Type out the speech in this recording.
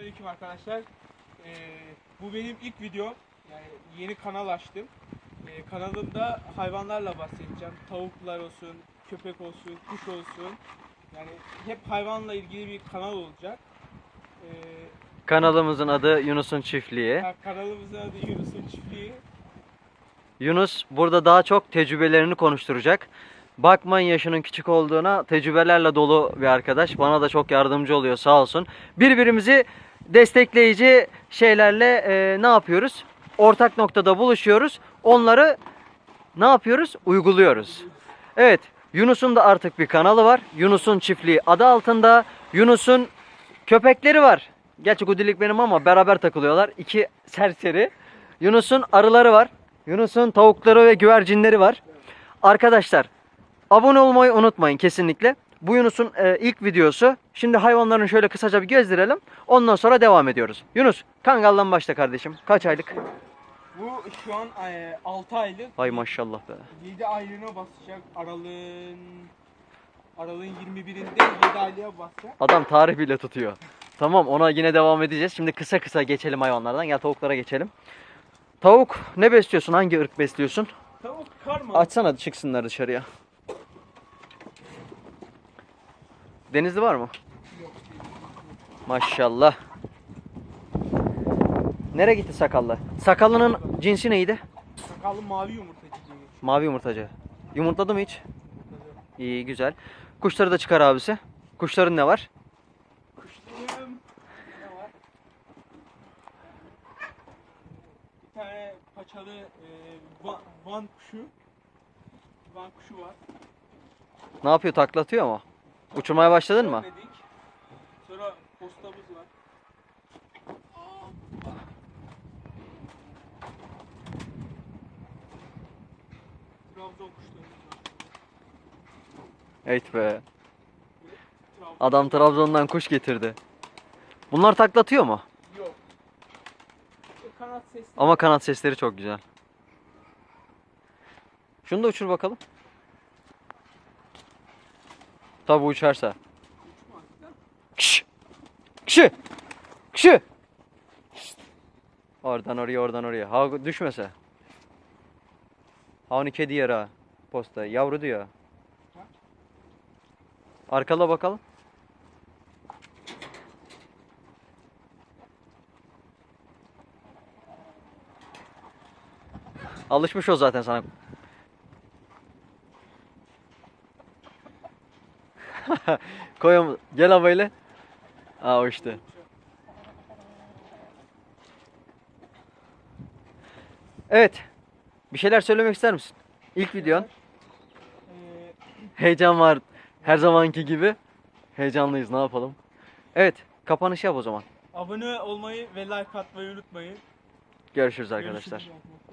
Selamünaleyküm arkadaşlar. Ee, bu benim ilk video. Yani yeni kanal açtım. Ee, kanalımda hayvanlarla bahsedeceğim. Tavuklar olsun, köpek olsun, kuş olsun. Yani hep hayvanla ilgili bir kanal olacak. Ee, Kanalımızın adı Yunus'un Çiftliği. ha, kanalımızın adı Yunus'un Çiftliği. Yunus burada daha çok tecrübelerini konuşturacak. Bakmayın yaşının küçük olduğuna tecrübelerle dolu bir arkadaş. Bana da çok yardımcı oluyor sağ olsun. Birbirimizi destekleyici şeylerle e, ne yapıyoruz? Ortak noktada buluşuyoruz. Onları ne yapıyoruz? Uyguluyoruz. Evet Yunus'un da artık bir kanalı var. Yunus'un Çiftliği adı altında. Yunus'un köpekleri var. Gerçi Gudilik benim ama beraber takılıyorlar. İki serseri. Yunus'un arıları var. Yunus'un tavukları ve güvercinleri var. Arkadaşlar abone olmayı unutmayın kesinlikle. Bu Yunus'un e, ilk videosu. Şimdi hayvanların şöyle kısaca bir gezdirelim. Ondan sonra devam ediyoruz. Yunus kangaldan başla kardeşim. Kaç aylık? Bu şu an 6 aylık. Ay maşallah be. 7 aylığına basacak. Aralığın Aralığın 21'inde 7 aylığa basacak. Adam tarih bile tutuyor. Tamam ona yine devam edeceğiz. Şimdi kısa kısa geçelim hayvanlardan. Gel tavuklara geçelim. Tavuk ne besliyorsun? Hangi ırk besliyorsun? Tavuk karma. Açsana çıksınlar dışarıya. Denizli var mı? Yok. Maşallah. Nereye gitti sakallı? Sakallının cinsi neydi? Sakallı mavi yumurtacı diye. Mavi yumurtacı. Yumurtladı mı hiç? İyi güzel. Kuşları da çıkar abisi. Kuşların ne var? Kuşlarım ne var? Bir tane paçalı e, van, van kuşu. Van kuşu var. Ne yapıyor? Taklatıyor mu? Uçurmaya başladın mı? Dedik. Sonra postamız var. Trabzon kuşlarımız var. Evet be. Adam Trabzon'dan kuş getirdi. Bunlar taklatıyor mu? yok. E, kanat sesli. Ama kanat sesleri çok güzel. Şunu da uçur bakalım. Tabi uçarsa. Kış. Kışı. Kışı. Oradan oraya oradan oraya. Ha düşmese. Ha onu kedi yer ha. Posta. Yavru diyor. Arkala bakalım. Alışmış o zaten sana. Koyalım. Gel havayla. Aa o işte. Evet. Bir şeyler söylemek ister misin? İlk videon. Heyecan var. Her zamanki gibi. Heyecanlıyız. Ne yapalım? Evet. Kapanış yap o zaman. abone olmayı ve like atmayı unutmayın. Görüşürüz arkadaşlar. Görüşürüz arkadaşlar.